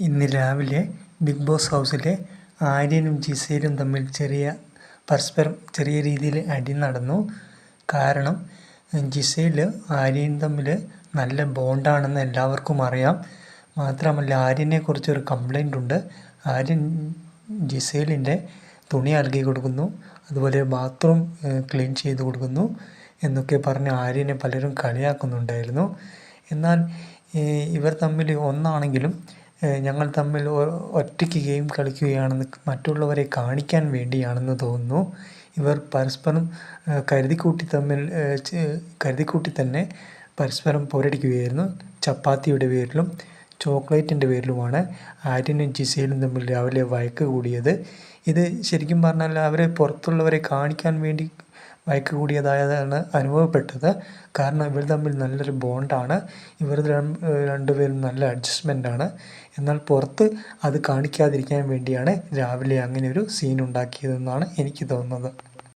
ഇന്ന് രാവിലെ big boss ഹൗസിലെ ആര്യനും ജിസയിലും തമ്മിൽ ചെറിയ പരസ്പരം ചെറിയ രീതിയിൽ അടി നടന്നു. കാരണം ജിസയിൽ ആര്യനും തമ്മിൽ നല്ല ബോണ്ടാണെന്ന് എല്ലാവർക്കും അറിയാം. മാത്രമല്ല ആര്യനെ കുറിച്ചൊരു കംപ്ലൈന്റ് ഉണ്ട്. ആര്യൻ ജിസേലിന്റെ തുണി അലകി കൊടുക്കുന്നു. അതുപോലെ ബാത്റൂം ക്ലീൻ ചെയ്ത് കൊടുക്കുന്നു എന്നൊക്കെ പറഞ്ഞ് ആര്യനെ പലരും കളിയാക്കുന്നുണ്ടായിരുന്നു. എന്നാൽ ഇവർ തമ്മിൽ ഒന്നാണെങ്കിലും ഞങ്ങൾ തമ്മിൽ ഒറ്റയ്ക്ക് ഗെയിം കളിക്കുകയാണെന്ന് മറ്റുള്ളവരെ കാണിക്കാൻ വേണ്ടിയാണെന്ന് തോന്നുന്നു. ഇവർ പരസ്പരം കരുതിക്കൂട്ടി തമ്മിൽ കരുതിക്കൂട്ടി തന്നെ പരസ്പരം പോരടിക്കുകയായിരുന്നു. ചപ്പാത്തിയുടെ പേരിലും ചോക്ലേറ്റിന്റെ പേരിലുമാണ് ആര്യനും ജിസയിലും തമ്മിൽ രാവിലെ വഴക്ക് കൂടിയത്. ഇത് ശരിക്കും പറഞ്ഞാൽ അവരെ പുറത്തുള്ളവരെ കാണിക്കാൻ വേണ്ടി വഴക്ക് കൂടിയതായതാണ് അനുഭവപ്പെട്ടത്. കാരണം ഇവർ തമ്മിൽ നല്ലൊരു ബോണ്ടാണ്. ഇവർ രണ്ടുപേരും നല്ല അഡ്ജസ്റ്റ്മെന്റാണ് എന്നാൽ പുറത്ത് അത് കാണിക്കാതിരിക്കാൻ വേണ്ടിയാണ് രാവിലെ അങ്ങനെ ഒരു സീൻ ഉണ്ടാക്കിയതെന്നാണ് എനിക്ക് തോന്നുന്നത്.